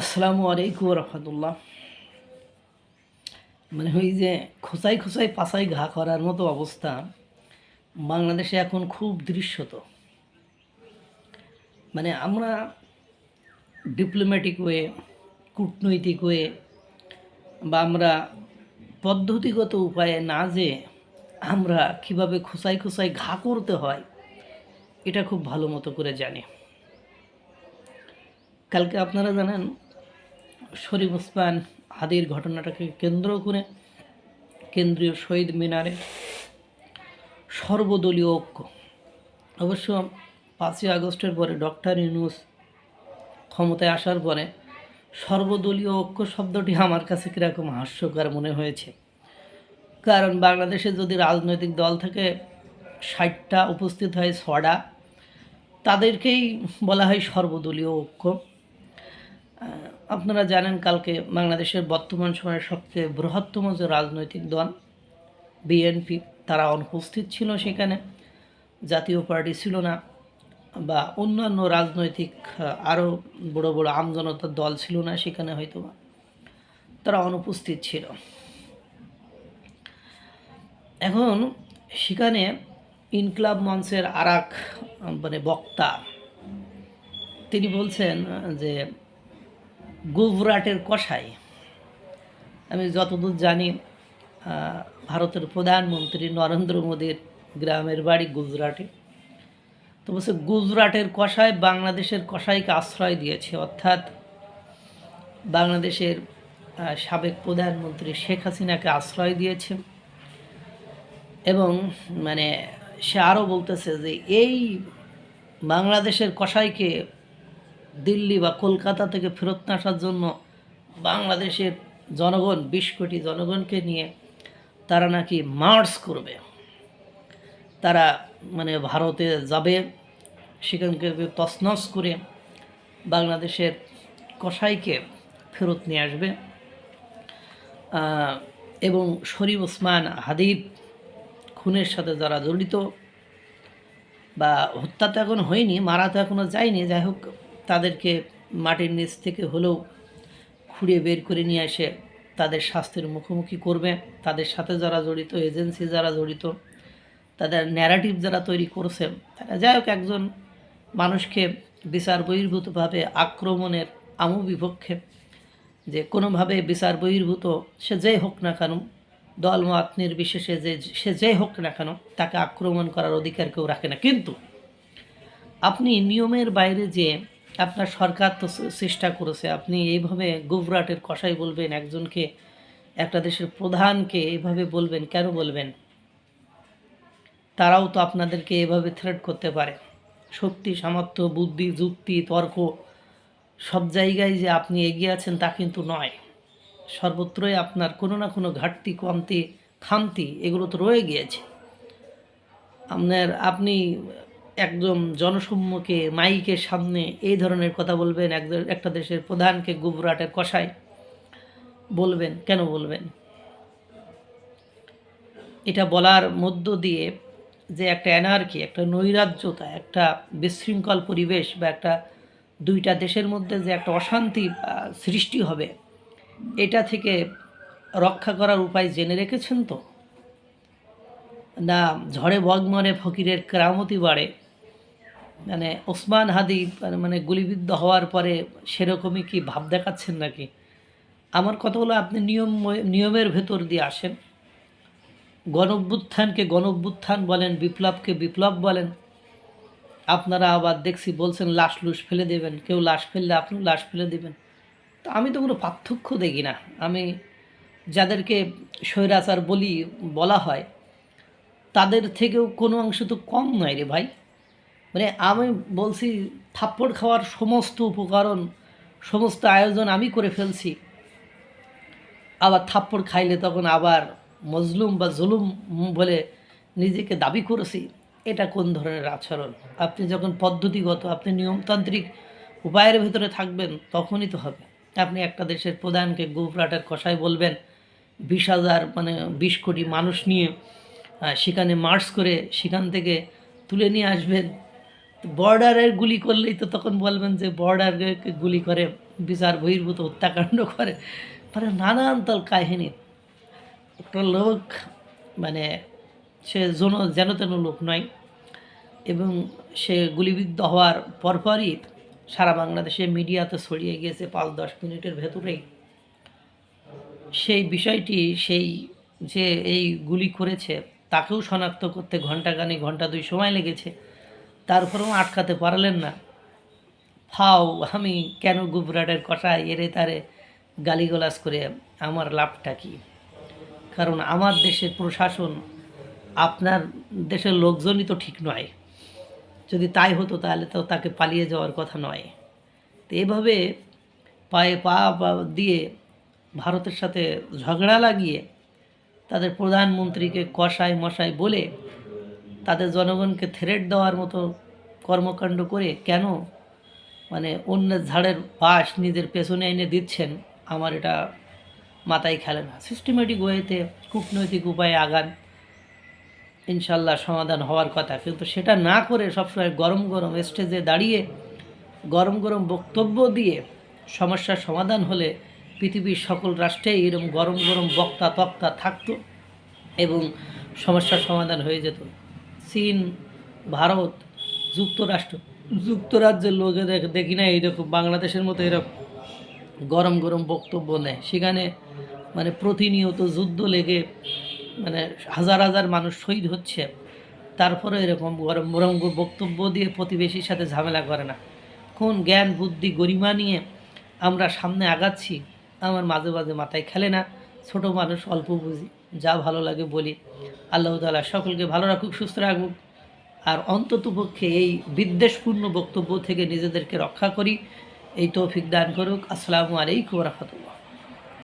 আসসালামু আলাইকুম রহমতুল্লাহ মানে ওই যে খোঁচাই খোঁচাই পাশাই ঘা করার মতো অবস্থা বাংলাদেশে এখন খুব দৃশ্যত। মানে আমরা ডিপ্লোম্যাটিক ওয়ে কূটনৈতিক ওয়ে বা আমরা পদ্ধতিগত উপায়ে না যে আমরা কীভাবে খোঁচাই খোঁচাই ঘা করতে হয়, এটা খুব ভালো মতো করে জানি। কালকে আপনারা জানেন শরীফ ওসমান হাদির ঘটনাটাকে কেন্দ্র করে কেন্দ্রীয় শহীদ মিনারে সর্বদলীয় ঐক্য। অবশ্য পাঁচই আগস্টের পরে ডক্টর ইউনুস ক্ষমতায় আসার পরে সর্বদলীয় ঐক্য শব্দটি আমার কাছে কীরকম হাস্যকর মনে হয়েছে। কারণ বাংলাদেশে যদি রাজনৈতিক দল থেকে ষাটটা উপস্থিত হয় ছড়া তাদেরকেই বলা হয় সর্বদলীয় ঐক্য। আপনারা জানেন কালকে বাংলাদেশের বর্তমান সময়ের সবচেয়ে বৃহত্তম যে রাজনৈতিক দল বিএনপি তারা অনুপস্থিত ছিল সেখানে। জাতীয় পার্টি ছিল না বা অন্যান্য রাজনৈতিক আরও বড় বড় আমজনতার দল ছিল না সেখানে হয়তো তারা অনুপস্থিত ছিল। এখন সেখানে ইনকলাব মঞ্চের আর এক মানে বক্তা, তিনি বলছেন যে গুজরাটের কষাই আমি যতদূর জানি ভারতের প্রধানমন্ত্রী নরেন্দ্র মোদীর গ্রামের বাড়ি গুজরাটে। তো বলছে গুজরাটের কষাই বাংলাদেশের কষাইকে আশ্রয় দিয়েছে, অর্থাৎ বাংলাদেশের সাবেক প্রধানমন্ত্রী শেখ হাসিনাকে আশ্রয় দিয়েছে। এবং মানে সে আরও বলতেছে যে, এই বাংলাদেশের কসাইকে দিল্লি বা কলকাতা থেকে ফেরত আসার জন্য বাংলাদেশের জনগণ, বিশ কোটি জনগণকে নিয়ে তারা নাকি মার্চ করবে। তারা মানে ভারতে যাবে, সেখানকে তছনছ করে বাংলাদেশের কসাইকে ফেরত নিয়ে আসবে। এবং শরীফ ওসমান হাদিব খুনের সাথে যারা জড়িত বা হত্যা তো এখন হয়নি, মারা তো এখনও যায়নি, যাই হোক তাদেরকে মাটির নিচ থেকে হলেও খুঁড়িয়ে বের করে নিয়ে এসে তাদের স্বাস্থ্যের মুখোমুখি করবে। তাদের সাথে যারা জড়িত, এজেন্সি যারা জড়িত, তাদের ন্যারাটিভ যারা তৈরি করছে, তারা যাই হোক একজন মানুষকে বিচার বহির্ভূতভাবে আক্রমণের আমু বিপক্ষে যে কোনোভাবে বিচার বহির্ভূত সে যেই হোক না কেন, দল মত নির্বিশেষে যে, সে যেই হোক না কেন, তাকে আক্রমণ করার অধিকার কেউ রাখে না। কিন্তু আপনি নিয়মের বাইরে যে আপনার সরকার তো চেষ্টা করেছে, আপনি এইভাবে গুজরাটের কষাই বলবেন, একজনকে, একটা দেশের প্রধানকে এইভাবে বলবেন, কেন বলবেন? তারাও তো আপনাদেরকে এভাবে থ্রেট করতে পারে। শক্তি, সামর্থ্য, বুদ্ধি, যুক্তি, তর্ক, সব জায়গায় যে আপনি এগিয়ে আছেন তা কিন্তু নয়। সর্বত্রই আপনার কোনো না কোনো ঘাটতি, কমতি, খামতি, এগুলো তো রয়ে গিয়েছে। আপনার, আপনি একদম জনসম্মুখে, মাইকের সামনে এই ধরনের কথা বলবেন একটা দেশের প্রধানকে গুবরাটের কষায় বলবেন, কেন বলবেন? এটা বলার মধ্য দিয়ে যে একটা অ্যানার্কি একটা নৈরাজ্যতা, একটা বিশৃঙ্খল পরিবেশ বা একটা দুইটা দেশের মধ্যে যে একটা অশান্তি সৃষ্টি হবে, এটা থেকে রক্ষা করার উপায় জেনে রেখেছেন তো? না, ঝড়ে বগমরে ফকিরের কেরামতি বাড়ে। মানে ওসমান হাদি মানে গুলিবিদ্ধ হওয়ার পরে সেরকমই কি ভাব দেখাচ্ছেন নাকি? আমার কথা হলো আপনি নিয়ম, নিয়মের ভেতর দিয়ে আসেন। গণভ্যুত্থানকে গণভ্যুত্থান বলেন, বিপ্লবকে বিপ্লব বলেন। আপনারা আবার দেখছি বলছেন, লাশ লুশ ফেলে দেবেন। কেউ লাশ ফেললে আপনিও লাশ ফেলে দেবেন। তো আমি তো কোনো পার্থক্য দেখি না। আমি যাদেরকে স্বৈরাচার বলি, বলা হয়, তাদের থেকেও কোনো অংশ তো কম নয় রে ভাই। মানে আমি বলছি থাপ্পড় খাওয়ার সমস্ত উপকরণ, সমস্ত আয়োজন আমি করে ফেলছি। আবার থাপ্পড় খাইলে তখন আবার মজলুম বা জুলুম বলে নিজেকে দাবি করেছি। এটা কোন ধরনের আচরণ? আপনি যখন পদ্ধতিগত, আপনি নিয়মতান্ত্রিক উপায়ের ভেতরে থাকবেন, তখনই তো হবে। আপনি একটা দেশের প্রধানকে গুজরাটের কষায় বলবেন, বিশ হাজার মানে বিশ কোটি মানুষ নিয়ে সেখানে মার্চ করে সেখান থেকে তুলে নিয়ে আসবেন। বর্ডারের গুলি করলেই তো তখন বলবেন যে বর্ডারকে গুলি করে, বিচার বহির্ভূত হত্যাকাণ্ড করে। মানে নানান তাল কাহিনী। একটা লোক মানে সে জন, যেন তেন লোক নয়, এবং সে গুলিবিদ্ধ হওয়ার পরপরই সারা বাংলাদেশে মিডিয়াতে ছড়িয়ে গিয়েছে পাঁচ দশ মিনিটের ভেতরেই। সেই বিষয়টি, সেই যে এই গুলি করেছে, তাকেও শনাক্ত করতে ঘন্টাখানি ঘণ্টা দুই সময় লেগেছে। তারপরেও আটকাতে পারলেন না। ফাও, আমি কেন গুবরাটের কষায় এরে তারে গালিগালাজ করে আমার লাভটা কি? কারণ আমার দেশের প্রশাসন আপনার দেশের লোকজনই তো ঠিক নয়। যদি তাই হতো তাহলে তো তাকে পালিয়ে যাওয়ার কথা নয়। তো এভাবে পায়ে পা- দিয়ে ভারতের সাথে ঝগড়া লাগিয়ে তাদের প্রধানমন্ত্রীকে কষায় মশায় বলে তাদের জনগণকে থ্রেট দেওয়ার মতো কর্মকাণ্ড করে কেন? মানে অন্যের ঝাড়ের পাশ নিজের পেছনে এনে দিচ্ছেন, আমার এটা মাথায় খেলে না। সিস্টেমেটিক ওয়েতে কূটনৈতিক উপায়ে আগান, ইনশাল্লাহ সমাধান হওয়ার কথা। কিন্তু সেটা না করে সবসময় গরম গরম স্টেজে দাঁড়িয়ে, গরম গরম বক্তব্য দিয়ে সমস্যার সমাধান হলে পৃথিবীর সকল রাষ্ট্রেই এরকম গরম গরম বক্তা তক্তা থাকতো এবং সমস্যার সমাধান হয়ে যেত। চীন, ভারত, যুক্তরাষ্ট্র। যুক্তরাজ্যের লোকেদের দেখি না এইরকম বাংলাদেশের মতো এরকম গরম গরম বক্তব্য নেয়। সেখানে মানে প্রতিনিয়ত যুদ্ধ লেগে মানে হাজার হাজার মানুষ শহীদ হচ্ছে। তারপরে এরকম গরম গরম বক্তব্য দিয়ে প্রতিবেশীর সাথে ঝামেলা করে না। কোন জ্ঞান, বুদ্ধি, গরিমা নিয়ে আমরা সামনে আগাচ্ছি, আমার মাঝে মাঝে মাথায় খেলে না। ছোট মানুষ অল্প বুঝি। যা ভালো লাগে বলি। আল্লাহ তালা সকলকে ভালো রাখুক, সুস্থ রাখুক। আর অন্ততপক্ষে এই বিদ্বেষপূর্ণ বক্তব্য থেকে নিজেদেরকে রক্ষা করি। এই তৌফিক দান করুক। আসসালামু আলাইকুম রহমতুল্লাহ।